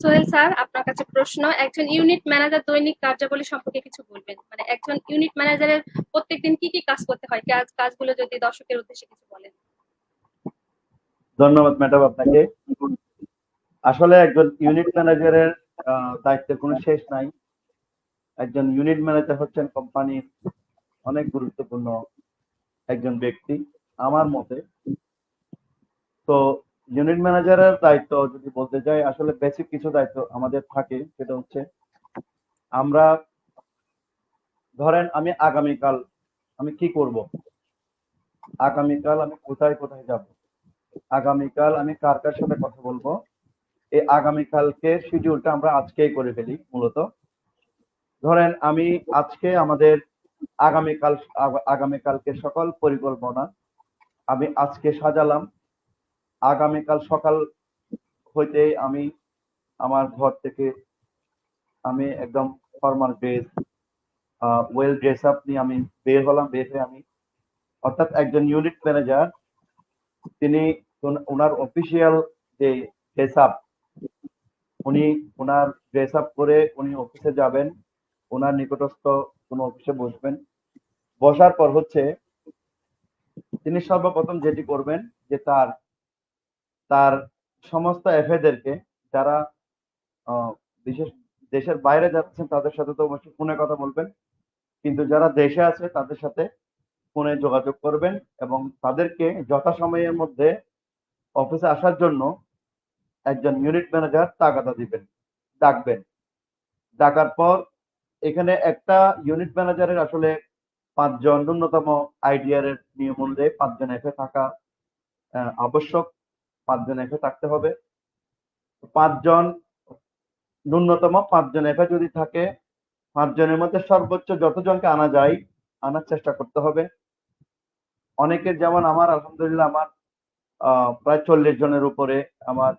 Sohel sir, আপনার কাছে প্রশ্ন, একজন ইউনিট ম্যানেজার দৈনিক কার্যাবলী সম্পর্কে কিছু বলবেন? মানে একজন ইউনিট ম্যানেজারের প্রত্যেকদিন কি কি কাজ করতে হয়? কাজ, কাজগুলো যদি দর্শকের উদ্দেশ্যে কিছু বলেন। ধন্যবাদ ম্যাডাম আপনাকে। আসলে একজন ইউনিট ম্যানেজারের দায়িত্বের কোনো শেষ নাই। একজন ইউনিট ম্যানেজার হচ্ছেন কোম্পানির অনেক গুরুত্বপূর্ণ একজন ব্যক্তি, আমার মতে। তো ইউনিট ম্যানেজারের দায়িত্ব যদি বলতে যাই, আসলে বেসিক কিছু দায়িত্ব আমাদের থাকে, সেটা হচ্ছে আমরা ধরেন আমি আগামীকাল আমি কি করব? আগামীকাল আমি কোথায় কোথায় যাব? আগামীকাল আমি কার কার সাথে কথা বলব? এই আগামীকালকে শিডিউলটা আমরা আজকেই করে ফেলি, মূলত। ধরেন আমি আজকে আমাদের আগামীকাল আগা- আগামীকালকে সকল পরিকল্পনা আমি আজকে সাজালাম আগামীকাল সকাল হইতে আমি আমার ঘর থেকে আমি একদম formal dress well dress up নিয়ে আমি বের হলাম। বের হয়ে আমি, অর্থাৎ একজন ইউনিট ম্যানেজার তিনি ওনার অফিসিয়াল যে ড্রেস আপ উনি ওনার ড্রেস আপ করে উনি অফিসে যাবেন। ওনার নিকটস্থ কোনো অফিসে বসবেন। বসার পর হচ্ছে, তিনি সর্বপ্রথম যেটি করবেন যে তার তার সমস্ত এফএদেরকে যারা বিশেষ দেশের বাইরে যাচ্ছেন তাদের সাথে তো অবশ্যই ফোনে কথা বলবেন। কিন্তু যারা দেশে আছে তাদের সাথে ফোনে যোগাযোগ করবেন এবং তাদেরকে যথাসময়ের মধ্যে অফিসে আসার জন্য একজন ইউনিট ম্যানেজার তাগাদা দিবেন, ডাকবেন। ডাকার পর এখানে একটা ইউনিট ম্যানেজারের আসলে পাঁচজন ন্যূনতম আইডিআর এর নিয়ম অনুযায়ী পাঁচজন এফে থাকা আবশ্যক। পাঁচজন এফে থাকতে হবে। পাঁচজন ন্যূনতম পাঁচজন এফে যদি থাকে, পাঁচজনের মধ্যে সর্বোচ্চ যতজনকে আনা যায়, আনার চেষ্টা করতে হবে। অনেকের যেমন আমার, আলহামদুলিল্লাহ আমার প্রায় চল্লিশ জনের উপরে আমার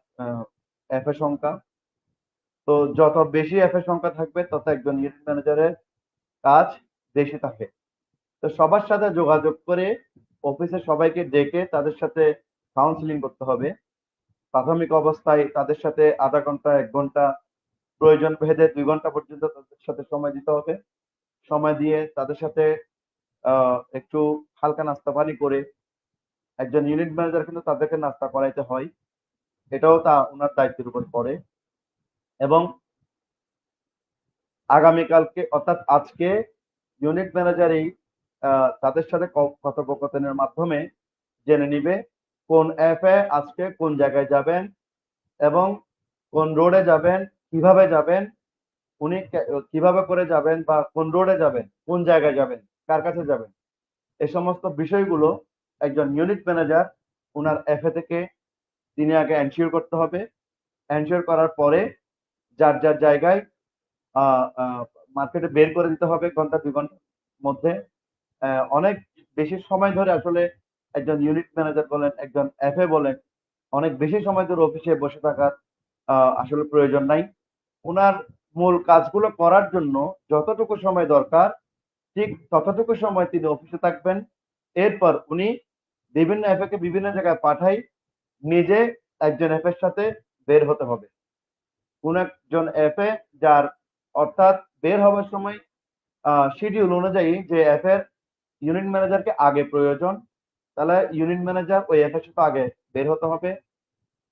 এফএ সংখ্যা। তো যত বেশি এফএ সংখ্যা থাকবে, তত একজন ইউনিট ম্যানেজারের কাজ বেশি থাকে। তো সবার সাথে যোগাযোগ করে অফিসে সবাইকে ডেকে তাদের সাথে কাউন্সিলিং করতে হবে। প্রাথমিক অবস্থায় তাদের সাথে আধা ঘণ্টা, এক ঘণ্টা, প্রয়োজন ভেদে দুই ঘণ্টা পর্যন্ত তাদের সাথে সময় দিতে হবে। সময় দিয়ে তাদের সাথে একটু হালকা নাস্তা পানি করে একজন ইউনিট ম্যানেজার কিন্তু তাদেরকে নাস্তা করাইতে হয়। এটাও তা ওনার দায়িত্বের উপর পড়ে। এবং আগামীকালকে অর্থাৎ আজকে ইউনিট ম্যানেজারই তাদের সাথে কথোপকথনের মাধ্যমে জেনে নিবে কোন অ্যাপে আজকে কোন জায়গায় যাবেন এবং কোন রোডে যাবেন, কীভাবে যাবেন, উনি কীভাবে করে যাবেন বা কোন রোডে যাবেন, কোন জায়গায় যাবেন, কার কাছে যাবেন এই সমস্ত বিষয়গুলো একজন ইউনিট ম্যানেজার ওনার এফএ থেকে তিনি আগে এনশিওর করতে হবে। এনশিওর করার পরে যার যার জায়গায় মার্কেটে বের করে দিতে হবে ঘণ্টা দুই ঘণ্টার মধ্যে। অনেক বেশি সময় ধরে আসলে একজন ইউনিট ম্যানেজার বলেন, একজন এফ এ বলেন, অনেক বেশি সময় ধরে অফিসে বসে থাকার আসলে প্রয়োজন নাই। ওনার মূল কাজগুলো করার জন্য যতটুকু সময় দরকার, ঠিক ততটুকু সময় তিনি অফিসে থাকবেন। এরপর উনি বিভিন্ন এফএ কে বিভিন্ন জায়গায় পাঠাই, নিজে একজন এর সাথে বের হতে হবে। কোন একজন এফএ যার অর্থাৎ বের হওয়ার সময় শিডিউল অনুযায়ী যে এর ইউনিট ম্যানেজারকে আগে প্রয়োজন তাহলে ইউনিট ম্যানেজার ওই এফ এর সাথে আগে বের হতে হবে।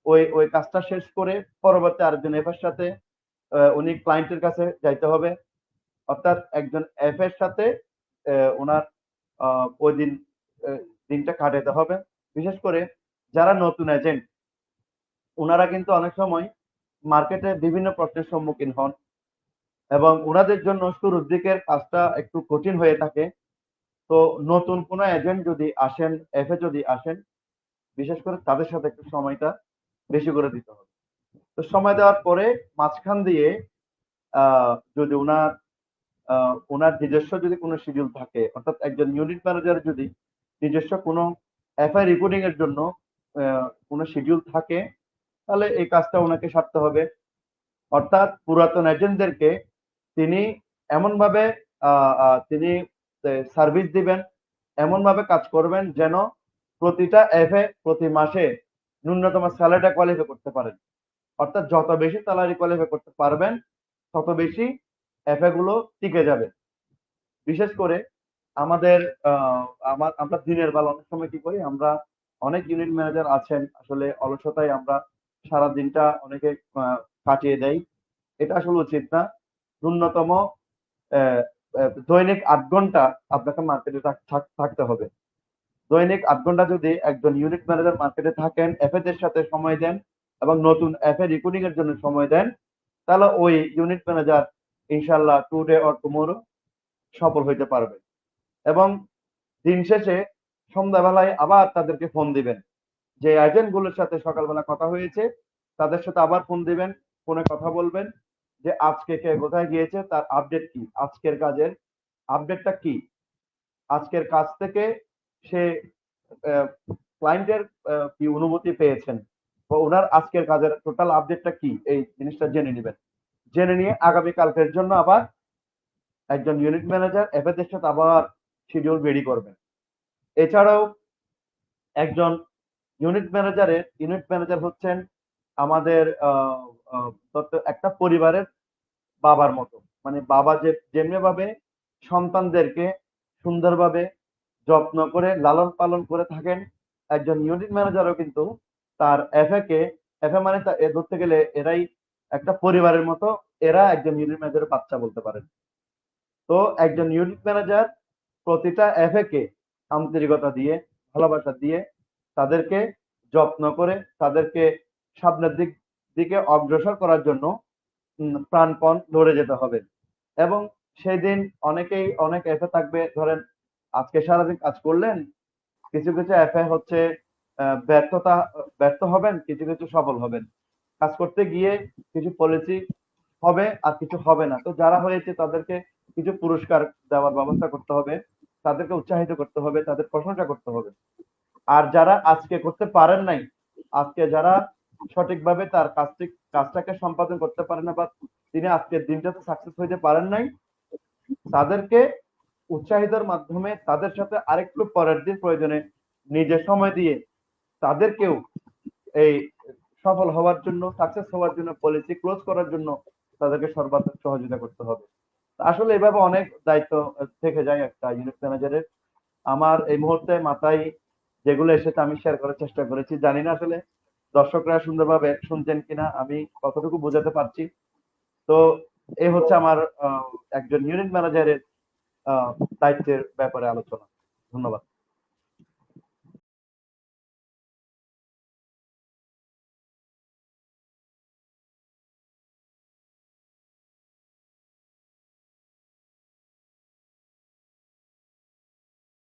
ওই ওই কাজটা শেষ করে পরবর্তী আরেকজন এফ এর সাথে উনি ক্লায়েন্টের কাছে যাইতে হবে। অর্থাৎ একজন এফ এর সাথে ওনার ওই দিন দিনটা কাটাতে হবে। বিশেষ করে যারা নতুন এজেন্ট ওনারা কিন্তু অনেক সময় মার্কেটে বিভিন্ন প্রশ্নের সম্মুখীন হন এবং ওনাদের জন্য শুরুর দিকের কাজটা একটু কঠিন হয়ে থাকে। তো নতুন কোনো এজেন্ট যদি আসেন এফে যদি আসেন, বিশেষ করে তাদের সাথে একটু সময়টা বেশি করে দিতে হবে। তো সময় দেওয়ার পরে মাঝখান দিয়ে যদি ওনার ওনার নিজস্ব যদি কোনো শিডিউল থাকে, অর্থাৎ একজন ইউনিট ম্যানেজার যদি নিজস্ব কোনো এফআই রিপোর্টিং এর জন্য কোনো শিডিউল থাকে, তাহলে এই কাজটা ওনাকে সারতে হবে। অর্থাৎ পুরাতন এজেন্টদেরকে তিনি এমনভাবে তিনি সার্ভিস দিবেন এমন ভাবে কাজ করবেন যেন প্রতিটা এফে প্রতি মাসে ন্যূনতম স্যালারিটা কোয়ালিফাই করতে পারেন। অর্থাৎ যত বেশি স্যালারি কোয়ালিফাই করতে পারবেন, তত বেশি এফএ গুলো টিকে যাবে। বিশেষ করে আমাদের আমার আমরা দিনের বেলা অনেক সময় কি করি, আমরা অনেক ইউনিট ম্যানেজার আছেন, আসলে অলসতায় আমরা সারা দিনটা অনেকে কাটিয়ে দেই। এটা আসলে উচিত না। ন্যূনতম দৈনিক আট ঘণ্টা আপনাকে মার্কেটে থাকতে হবে। দৈনিক আট ঘণ্টা যদি একজন ইউনিট ম্যানেজার মার্কেটে থাকেন এফএ দের সাথে সময় দেন এবং নতুন এফএ রিক্রুটিং এর জন্য সময় দেন, তাহলে ওই ইউনিট ম্যানেজার ইনশাল্লাহ টুডে অর টুমোরো সফল হইতে পারবে। এবং দিন শেষে সন্ধ্যাবেলায় আবার তাদেরকে ফোন দিবেন। যে এজেন্টগুলোর সাথে সকালবেলা কথা হয়েছে, তাদের সাথে আবার ফোন দিবেন ফোনে কথা বলবেন যে আজকে কে কোথায় গিয়েছে, তার আপডেট কি? আজকের কাজের আপডেটটা কি? আজকের কাজ থেকে সে ক্লায়েন্টের কি অনুমতি পেয়েছেন? বা ওনার আজকের কাজের টোটাল আপডেটটা কি? এই জিনিসটা জেনে নেবেন। জেনে নিয়ে আগামী কালকের জন্য আবার একজন ইউনিট ম্যানেজার এফএদের সাথে আবার শিডিউল রেডি করবেন। এছাড়াও একজন ইউনিট ম্যানেজারের ইউনিট ম্যানেজার হচ্ছেন আমাদের একটা পরিবারের বাবার মতো। মানে বাবা যে যেমনি ভাবে সন্তানদেরকে সুন্দরভাবে যত্ন করে, লালন পালন করে থাকেন, একজন ইউনিট ম্যানেজারও কিন্তু তার এফএ কে এফএ মানে ধরতে গেলে এরাই একটা পরিবারের মতো, এরা একজন ইউনিট ম্যানেজারের বাচ্চা বলতে পারেন। তো একজন ইউনিট ম্যানেজার প্রতিটা এফএ কে আন্তরিকতা দিয়ে, ভালোবাসা দিয়ে তাদেরকে যত্ন করে, তাদেরকে সামনের দিক দিকে অগ্রসর করার জন্য প্রাণপণ লড়ে যেতে হবে। এবং সেই দিন অনেকেই, অনেক এফএ থাকবে, ধরেন আজকে সারাদিন কাজ করলেন, কিছু কিছু এফএ হচ্ছে ব্যর্থতা, ব্যর্থ হবেন, কিছু কিছু সফল হবেন। কাজ করতে গিয়ে কিছু পলিসি হবে আর কিছু হবে না। তো যারা হয়েছে তাদেরকে কিছু পুরস্কার দেওয়ার ব্যবস্থা করতে হবে, তাদেরকে উৎসাহিত করতে হবে, তাদের প্রশংসা করতে হবে। আর যারা আজকে করতে পারেন নাই, আজকে যারা সঠিকভাবে তার কাজটি, কাজটাকে সম্পাদন করতে পারেন না বা তিনি আজকের দিনটাতে সাকসেস হইতে পারেন নাই। তাদেরকে উৎসাহিতর মাধ্যমে তাদের সাথে আরেকটু পরের দিন প্রয়োজনে নিজে সময় দিয়ে তাদেরকেও এই সফল হওয়ার জন্য সাকসেস হওয়ার জন্য পলিসি ক্লোজ করার জন্য তাদেরকে সর্বাত্মক সহযোগিতা করতে হবে। আসলে এভাবে অনেক দায়িত্ব থেকে যায় একটা ইউনিট ম্যানেজারের আমার এই মুহূর্তে মাথায় যেগুলো এসেছে আমি শেয়ার করার চেষ্টা করেছি। জানি না আসলে দর্শকরা সুন্দরভাবে শুনছেন কিনা আমি কতটুকু বোঝাতে পারছি। তো এ হচ্ছে আমার একজন ইউনিট ম্যানেজারের দায়িত্বের ব্যাপারে আলোচনা। ধন্যবাদ।